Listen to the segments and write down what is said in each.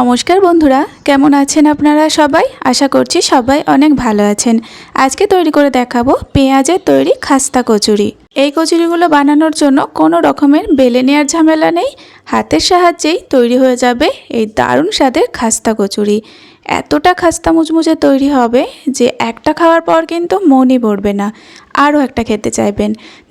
নমস্কার বন্ধুরা, কেমন আছেন আপনারা সবাই? আশা করছি সবাই অনেক ভালো আছেন। আজকে তৈরি করে দেখাবো পেঁয়াজের তৈরি খাস্তা কচুরি। এই কচুরিগুলো বানানোর জন্য কোনো রকমের বেলে নেওয়ার ঝামেলা নেই। হাতের সাহায্যেই তৈরি হয়ে যাবে এই দারুণ স্বাদের খাস্তা কচুরি। এতটা খাস্তা মুচমুচে তৈরি হবে যে একটা খাওয়ার পর কিন্তু মনই পড়বে না। আরও একটা খেতে চাইবেন।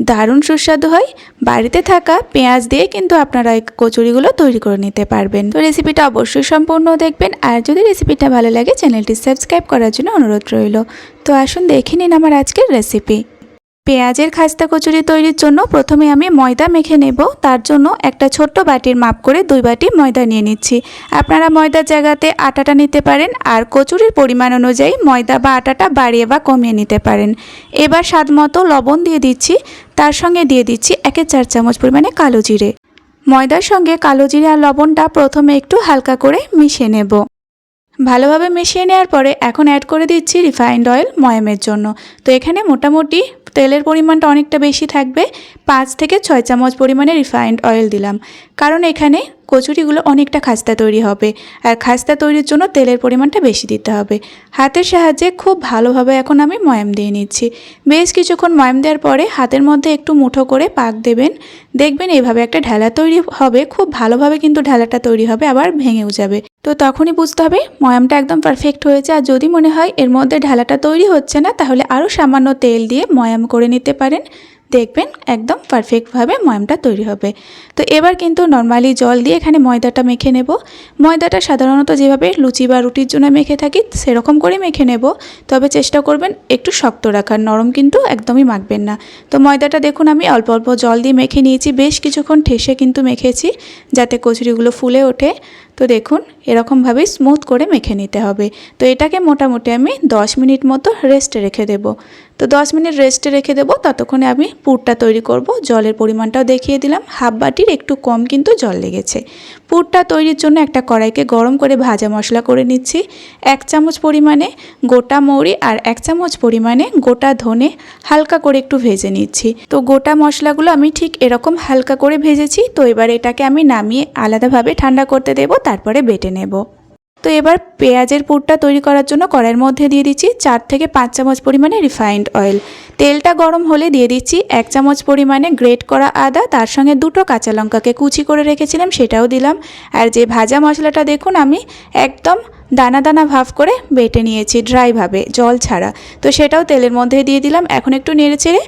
দারুণ সুস্বাদু হয়, বাড়িতে থাকা পেঁয়াজ দিয়ে কিন্তু আপনারা এই কচুরিগুলো তৈরি করে নিতে পারবেন। তো রেসিপিটা অবশ্যই সম্পূর্ণ দেখবেন, আর যদি রেসিপিটা ভালো লাগে, চ্যানেলটি সাবস্ক্রাইব করার জন্য অনুরোধ রইল। তো আসুন দেখে নিন আমার আজকের রেসিপি। পেঁয়াজের খাস্তা কচুরি তৈরির জন্য প্রথমে আমি ময়দা মেখে নেব। তার জন্য একটা ছোট্ট বাটির মাপ করে দুই বাটি ময়দা নিয়ে নিচ্ছি। আপনারা ময়দার জায়গাতে আটাটা নিতে পারেন আর কচুরির পরিমাণ অনুযায়ী ময়দা বা আটাটা বাড়িয়ে বা কমিয়ে নিতে পারেন। এবার স্বাদ মতো লবণ দিয়ে দিচ্ছি। তার সঙ্গে দিয়ে দিচ্ছি একে চার চামচ পরিমাণে কালো জিরে। ময়দার সঙ্গে কালো জিরে আর লবণটা প্রথমে একটু হালকা করে মিশিয়ে নেব। ভালোভাবে মিশিয়ে নেওয়ার পরে এখন অ্যাড করে দিচ্ছি রিফাইন্ড অয়েল ময়ামের জন্য। তো এখানে মোটামুটি তেলের পরিমাণটা অনেকটা বেশি থাকবে। পাঁচ থেকে ছয় চামচ পরিমাণে রিফাইন্ড অয়েল দিলাম। কারণ এখানে কচুরিগুলো অনেকটা খাস্তা তৈরি হবে। আর খাস্তা তৈরির জন্য তেলের পরিমাণটা বেশি দিতে হবে। হাতের সাহায্যে খুব ভালোভাবে এখন আমি ময়াম দিয়ে নিচ্ছি। বেশ কিছুক্ষণ ময়াম দেওয়ার পরে হাতের মধ্যে একটু মুঠো করে পাক দেবেন। দেখবেন এইভাবে একটা ঢেলা তৈরি হবে, খুব ভালোভাবে কিন্তু ঢেলাটা তৈরি হবে, আবার ভেঙেও যাবে। তো তখনই বুঝতে হবে ময়ামটা একদম পারফেক্ট হয়েছে। আর যদি মনে হয় এর মধ্যে ঢালাটা তৈরি হচ্ছে না, তাহলে আরও সামান্য তেল দিয়ে ময়াম করে নিতে পারেন। দেখবেন একদম পারফেক্টভাবে ময়ামটা তৈরি হবে। তো এবার কিন্তু নর্মালি জল দিয়ে এখানে ময়দাটা মেখে নেব। ময়দাটা সাধারণত যেভাবে লুচি বা রুটির জন্য মেখে থাকি, সেরকম করে মেখে নেব। তবে চেষ্টা করবেন একটু শক্ত রাখার, নরম কিন্তু একদমই মাখবেন না। তো ময়দাটা দেখুন, আমি অল্প অল্প জল দিয়ে মেখে নিয়েছি। বেশ কিছুক্ষণ ঠেসে কিন্তু মেখেছি, যাতে কচুরিগুলো ফুলে ওঠে। তো দেখুন এরকমভাবেই স্মুথ করে মেখে নিতে হবে। তো এটাকে মোটামুটি আমি 10 মিনিট মতো রেস্টে রেখে দেব। তো 10 মিনিট রেস্টে রেখে দেব, ততক্ষণে আমি পুরটা তৈরি করব। জলের পরিমাণটাও দেখিয়ে দিলাম। হাফ বাটির একটু কম কিন্তু জল লেগেছে। পুরটা তৈরির জন্য একটা কড়াইকে গরম করে ভাজা মশলা করে নিচ্ছি। এক চামচ পরিমাণে গোটা মৌরি আর এক চামচ পরিমাণে গোটা ধনে হালকা করে একটু ভেজে নিচ্ছি। তো গোটা মশলাগুলো আমি ঠিক এরকম হালকা করে ভেজেছি। তো এবার এটাকে আমি নামিয়ে আলাদাভাবে ঠান্ডা করতে দেব, তারপরে বেটে নেব। তো এবার পেঁয়াজের পুরটা তৈরি করার জন্য কড়াইয়ের মধ্যে দিয়ে দিচ্ছি চার থেকে পাঁচ চামচ পরিমাণে রিফাইন্ড অয়েল তেলটা গরম হলে দিয়ে দিচ্ছি এক চামচ পরিমাণে গ্রেট করা আদা, তার সঙ্গে দুটো কাঁচা লঙ্কাকে কুচি করে রেখেছিলাম, সেটাও দিলাম। আর যে ভাজা মশলাটা দেখুন, আমি একদম দানা দানা ভাব করে বেটে নিয়েছি ড্রাইভাবে জল ছাড়া। তো সেটাও তেলের মধ্যে দিয়ে দিলাম। এখন একটু নেড়ে চেড়ে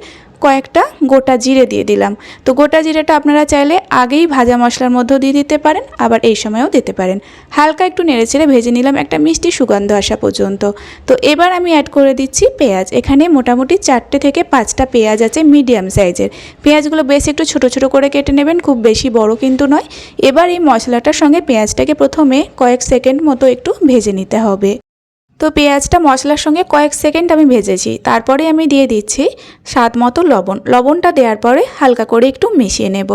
কয়েকটা গোটা জিরে দিয়ে দিলাম। তো গোটা জিরেটা আপনারা চাইলে আগেই ভাজা মশলার মধ্যেও দিয়ে দিতে পারেন, আবার এই সময়েও দিতে পারেন। হালকা একটু নেড়েচেড়ে ভেজে নিলাম একটা মিষ্টি সুগন্ধ আসা পর্যন্ত। তো এবার আমি অ্যাড করে দিচ্ছি পেঁয়াজ। এখানে মোটামুটি চারটে থেকে পাঁচটা পেঁয়াজ আছে মিডিয়াম সাইজের পেঁয়াজগুলো বেশ একটু ছোট ছোট করে কেটে নেবেন, খুব বেশি বড় কিন্তু নয়। এবার এই মশলাটার সঙ্গে পেঁয়াজটাকে প্রথমে কয়েক সেকেন্ড মতো একটু ভেজে নিতে হবে। তো পেঁয়াজটা মশলার সঙ্গে কয়েক সেকেন্ড আমি ভেজেছি। তারপরে আমি দিয়ে দিচ্ছি স্বাদ মতো লবণ। লবণটা দেওয়ার পরে হালকা করে একটু মিশিয়ে নেব।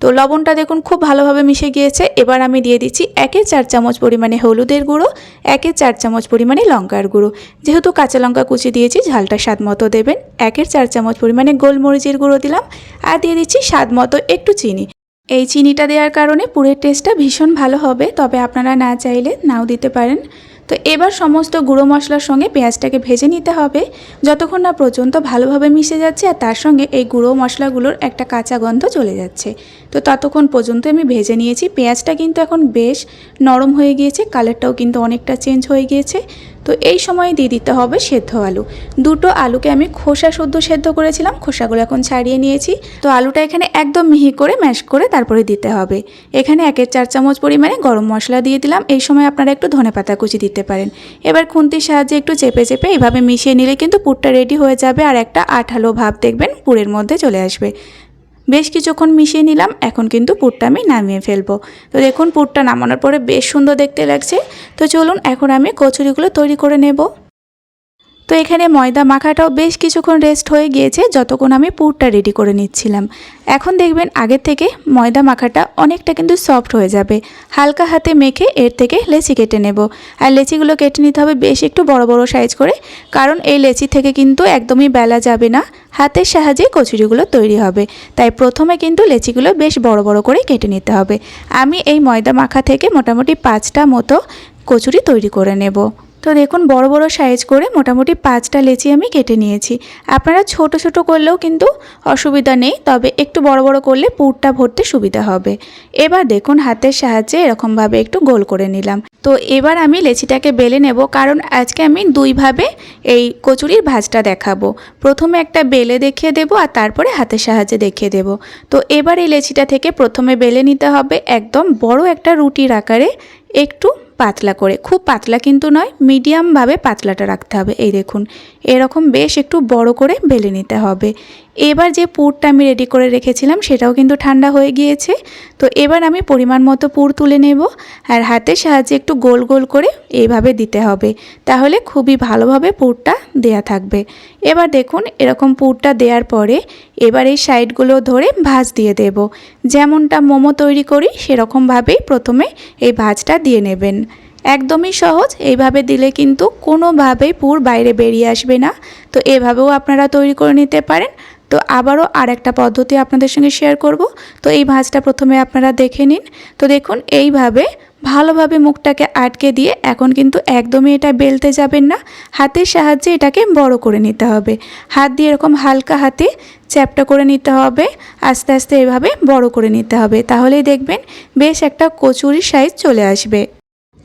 তো লবণটা দেখুন খুব ভালোভাবে মিশে গিয়েছে। এবার আমি দিয়ে দিচ্ছি একের চার চামচ পরিমাণে হলুদের গুঁড়ো একের চার চামচ পরিমাণে লঙ্কার গুঁড়ো। যেহেতু কাঁচা লঙ্কা কুচি দিয়েছি, ঝালটা স্বাদ মতো দেবেন। একের চার চামচ পরিমাণে গোলমরিচের গুঁড়ো দিলাম আর দিয়ে দিচ্ছি স্বাদ মতো একটু চিনি। এই চিনিটা দেওয়ার কারণে পুরের টেস্টটা ভীষণ ভালো হবে। তবে আপনারা না চাইলে নাও দিতে পারেন। তো এবার সমস্ত গুঁড়ো মশলার সঙ্গে পেঁয়াজটাকে ভেজে নিতে হবে। যতক্ষণ না পর্যন্ত ভালোভাবে মিশে যাচ্ছে আর তার সঙ্গে এই গুঁড়ো মশলাগুলোর একটা কাঁচা গন্ধ চলে যাচ্ছে। তো ততক্ষণ পর্যন্ত আমি ভেজে নিয়েছি। পেঁয়াজটা কিন্তু এখন বেশ নরম হয়ে গিয়েছে। কালারটাও কিন্তু অনেকটা চেঞ্জ হয়ে গিয়েছে। তো এই সময় দিয়ে দিতে হবে সেদ্ধ আলু। দুটো আলুকে আমি খোসা শুদ্ধ সেদ্ধ করেছিলাম, খোসাগুলো এখন ছাড়িয়ে নিয়েছি। তো আলুটা এখানে একদম মিহি করে ম্যাশ করে তারপরে দিতে হবে। এখানে একের চার চামচ পরিমাণে গরম মশলা দিয়ে দিলাম। এই সময় আপনারা একটু ধনে পাতা কুচি দিতে পারেন। এবার খুন্তির সাহায্যে একটু চেপে চেপে এইভাবে মিশিয়ে নিলে কিন্তু পুরটা রেডি হয়ে যাবে আর একটা আঠালো ভাব দেখবেন পুরের মধ্যে চলে আসবে। বেশ কিছুক্ষণ মিশিয়ে নিলাম, এখন কিন্তু পুরটা আমি নামিয়ে ফেলব। তো দেখুন পুরটা নামানোর পরে বেশ সুন্দর দেখতে লাগছে। তো চলুন এখন আমি কচুরিগুলো তৈরি করে নেব। তো এখানে ময়দা মাখাটাও বেশ কিছুক্ষণ রেস্ট হয়ে গিয়েছে, যতক্ষণ আমি পুরটা রেডি করে নিচ্ছিলাম। এখন দেখবেন আগের থেকে ময়দা মাখাটা অনেকটা কিন্তু সফট হয়ে যাবে। হালকা হাতে মেখে এর থেকে লেচি কেটে নেব। আর লেচিগুলো কেটে নিতে হবে বেশ একটু বড় বড় সাইজ করে, কারণ এই লেচি থেকে কিন্তু একদমই বেলা যাবে না। হাতের সাহায্যে কচুরিগুলো তৈরি হবে। তাই প্রথমে কিন্তু লেচিগুলো বেশ বড় বড় করে কেটে নিতে হবে। আমি এই ময়দা মাখা থেকে মোটামুটি পাঁচটা মতো কচুরি তৈরি করে নেব। তো দেখুন, বড় বড় সাইজ করে মোটামুটি পাঁচটা লেচি আমি কেটে নিয়েছি। আপনারা ছোট ছোট করলেও কিন্তু অসুবিধা নেই, তবে একটু বড় বড় করলে পুরটা ভরতে সুবিধা হবে। এবার দেখুন, হাতের সাহায্যে এরকমভাবে একটু গোল করে নিলাম। তো এবার আমি লেচিটাকে বেলে নেব, কারণ আজকে আমি দুইভাবে এই কচুরির ভাজটা দেখাবো। প্রথমে একটা বেলে দেখিয়ে দেব আর তারপরে হাতের সাহায্যে দেখিয়ে দেব। তো এবার এই লেচিটা থেকে প্রথমে বেলে নিতে হবে একদম বড় একটা রুটির আকারে একটু পাতলা করে, খুব পাতলা কিন্তু নয় মিডিয়ামভাবে পাতলাটা রাখতে হবে। এই দেখুন, এরকম বেশ একটু বড় করে বেলে নিতে হবে। এবার যে পুরটা আমি রেডি করে রেখেছিলাম, সেটাও কিন্তু ঠান্ডা হয়ে গিয়েছে। তো এবার আমি পরিমাণ মতো পুর তুলে নেব আর হাতের সাহায্যে একটু গোল গোল করে এইভাবে দিতে হবে। তাহলে খুবই ভালোভাবে পুরটা দেয়া থাকবে। এবার দেখুন, এরকম পুরটা দেওয়ার পরে এবার এই সাইডগুলো ধরে ভাঁজ দিয়ে দেব। যেমনটা মোমো তৈরি করি, সেরকমভাবেই প্রথমে এই ভাঁজটা দিয়ে নেবেন। একদমই সহজ। এইভাবে দিলে কিন্তু কোনোভাবেই পুর বাইরে বেরিয়ে আসবে না। তো এভাবেও আপনারা তৈরি করে নিতে পারেন। তো আবারও আর একটা পদ্ধতি আপনাদের সঙ্গে শেয়ার করব। তো এই ভাঁজটা প্রথমে আপনারা দেখে নিন। তো দেখুন, এইভাবে ভালোভাবে মুখটাকে আটকে দিয়ে এখন কিন্তু একদমই এটা বেলতে যাবেন না। হাতের সাহায্যে এটাকে বড় করে নিতে হবে। হাত দিয়ে এরকম হালকা হাতে চ্যাপটা করে নিতে হবে। আস্তে আস্তে এভাবে বড় করে নিতে হবে। তাহলেই দেখবেন বেশ একটা কচুরি সাইজ চলে আসবে।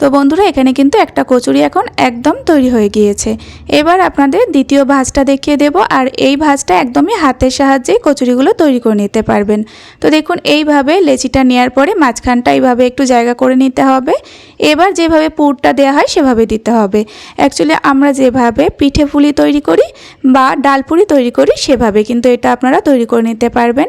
তো বন্ধুরা, এখানে কিন্তু একটা কচুরি এখন একদম তৈরি হয়ে গিয়েছে। এবার আপনাদের দ্বিতীয় ভাজটা দেখিয়ে দেব, আর এই ভাজটা একদমই হাতের সাহায্যে কচুরিগুলো তৈরি করে নিতে পারবেন। তো দেখুন, এইভাবে লেচিটা নেওয়ার পরে মাঝখানটা এইভাবে একটু জায়গা করে নিতে হবে। এবার যেভাবে পুরটা দেওয়া হয়, সেভাবে দিতে হবে। অ্যাকচুয়ালি আমরা যেভাবে পিঠে ফুলি তৈরি করি বা ডালপুরি তৈরি করি, সেভাবে কিন্তু এটা আপনারা তৈরি করে নিতে পারবেন।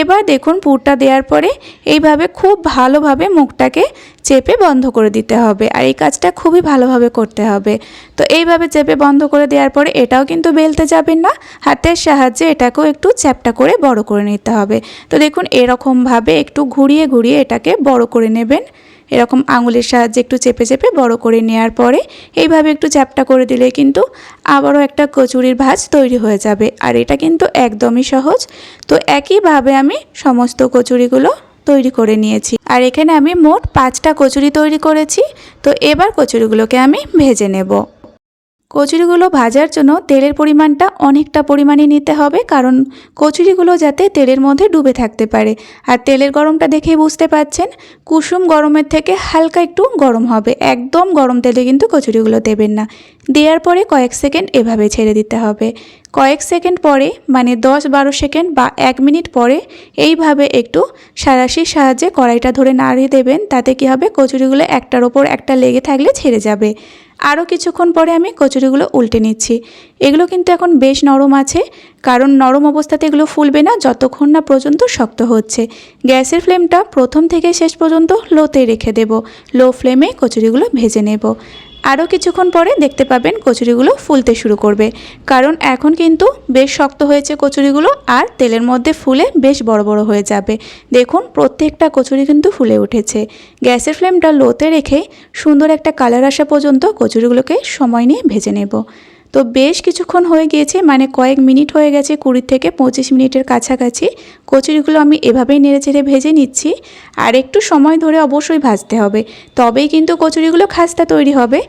এবার দেখুন, পুরটা দেওয়ার পরে এইভাবে খুব ভালোভাবে মুখটাকে চেপে বন্ধ করে দিতে হবে। আর এই কাজটা খুবই ভালোভাবে করতে হবে। তো এইভাবে চেপে বন্ধ করে দেওয়ার পরে এটাও কিন্তু বেলতে যাবেন না। হাতের সাহায্যে এটাকেও একটু চ্যাপটা করে বড় করে নিতে হবে। তো দেখুন এরকমভাবে একটু ঘুরিয়ে ঘুরিয়ে এটাকে বড় করে নেবেন। এরকম আঙুলের সাহায্যে একটু চেপে চেপে বড় করে নেওয়ার পরে এইভাবে একটু চ্যাপটা করে দিলে কিন্তু আবারও একটা কচুরির ভাজ তৈরি হয়ে যাবে। আর এটা কিন্তু একদমই সহজ। তো একইভাবে আমি সমস্ত কচুরিগুলো তৈরি করে নিয়েছি। আর এখানে আমি মোট পাঁচটা কচুরি তৈরি করেছি। তো এবার কচুরিগুলোকে আমি ভেজে নেব। কচুরিগুলো ভাজার জন্য তেলের পরিমাণটা অনেকটা পরিমাণে নিতে হবে, কারণ কচুরিগুলো যাতে তেলের মধ্যে ডুবে থাকতে পারে। আর তেলের গরমটা দেখেই বুঝতে পাচ্ছেন, কুসুম গরমের থেকে হালকা একটু গরম হবে। একদম গরম তেলে কিন্তু কচুরিগুলো দেবেন না। দেওয়ার পরে কয়েক সেকেন্ড এভাবে ছেড়ে দিতে হবে। কয়েক সেকেন্ড পরে মানে দশ বারো সেকেন্ড বা এক মিনিট পরে, এইভাবে একটু সারাশির সাহায্যে কড়াইটা ধরে নাড়িয়ে দেবেন। তাতে কি হবে, কচুরিগুলো একটার ওপর একটা লেগে থাকলে ছেড়ে যাবে। আরও কিছুক্ষণ পরে আমি কচুরিগুলো উল্টে নিচ্ছি। এগুলো কিন্তু এখন বেশ নরম আছে, কারণ নরম অবস্থাতে এগুলো ফুলবে না যতক্ষণ না পর্যন্ত শক্ত হচ্ছে। গ্যাসের ফ্লেমটা প্রথম থেকে শেষ পর্যন্ত লোতে রেখে দেব। লো ফ্লেমে কচুরিগুলো ভেজে নেব। আরও কিছুক্ষণ পরে দেখতে পাবেন কচুরিগুলো ফুলতে শুরু করবে। কারণ এখন কিন্তু বেশ শক্ত হয়েছে কচুরিগুলো আর তেলের মধ্যে ফুলে বেশ বড় বড় হয়ে যাবে। দেখুন, প্রত্যেকটা কচুরি কিন্তু ফুলে উঠেছে। গ্যাসের ফ্লেমটা লোতে রেখে সুন্দর একটা কালার আসা পর্যন্ত কচুরিগুলোকে সময় নিয়ে ভেজে নেব। তো বেশ কিছুক্ষণ হয়ে গিয়েছে মানে কয়েক মিনিট হয়ে গেছে কুড়ি থেকে পঁচিশ মিনিটের কাছাকাছি। কচুরিগুলো আমি এভাবেই নেড়ে চেড়ে ভেজে নিচ্ছি। আর একটু সময় ধরে অবশ্যই ভাজতে হবে। তবেই কিন্তু কচুরিগুলো খাস্তা তৈরি হবে।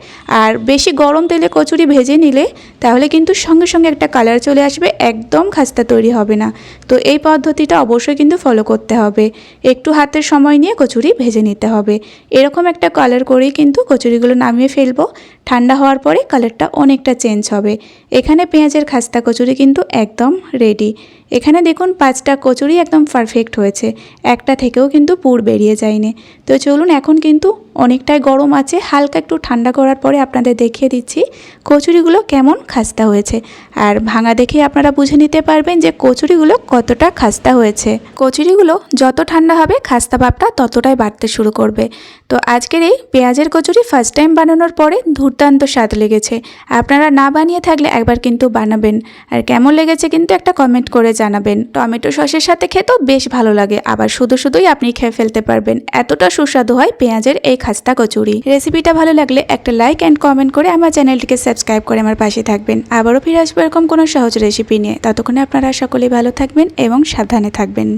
আর বেশি গরম তেলে কচুরি ভেজে নিলে তাহলে কিন্তু সঙ্গে সঙ্গে একটা কালার চলে আসবে, একদম খাস্তা তৈরি হবে না। তো এই পদ্ধতিটা অবশ্যই কিন্তু ফলো করতে হবে। একটু হাতের সময় নিয়ে কচুরি ভেজে নিতে হবে। এরকম একটা কালার করেই কিন্তু কচুরিগুলো নামিয়ে ফেলব। ঠান্ডা হওয়ার পরে কালারটা অনেকটা চেঞ্জ হবে। এখানে পেঁয়াজের খাস্তা কচুরি কিন্তু একদম রেডি এখানে দেখুন পাঁচটা কচুরি একদম পারফেক্ট হয়েছে। একটা থেকেও কিন্তু পুর বেরিয়ে যায়নি। তো চলুন এখন কিন্তু অনেকটাই গরম আছে, হালকা একটু ঠান্ডা করার পরে আপনাদের দেখিয়ে দিচ্ছি কচুরিগুলো কেমন খাস্তা হয়েছে। আর ভাঙা দেখে আপনারা বুঝে নিতে পারবেন যে কচুরিগুলো কতটা খাস্তা হয়েছে। কচুরিগুলো যত ঠান্ডা হবে, খাস্তা ভাবটা ততটাই বাড়তে শুরু করবে। তো আজকের এই পেঁয়াজের কচুরি ফার্স্ট টাইম বানানোর পরে দুর্দান্ত স্বাদ লেগেছে। আপনারা না বানিয়ে থাকলে একবার কিন্তু বানাবেন। আর কেমন লেগেছে কিন্তু একটা কমেন্ট করে জানাবেন। টমেটো সসের সাথে খেতেও বেশ ভালো লাগে, আবার শুধু শুধুই আপনি খেয়ে ফেলতে পারবেন। এতটা সুস্বাদু হয় পেঁয়াজের এই খাস্তা কচুরি। রেসিপিটা ভালো লাগলে একটা লাইক অ্যান্ড কমেন্ট করে আমার চ্যানেলটিকে সাবস্ক্রাইব করে আমার পাশে থাকবেন। আবারও ফিরে আসব এরকম কোনো সহজ রেসিপি নিয়ে। ততক্ষণে আপনারা সকলেই ভালো থাকবেন এবং সাবধানে থাকবেন।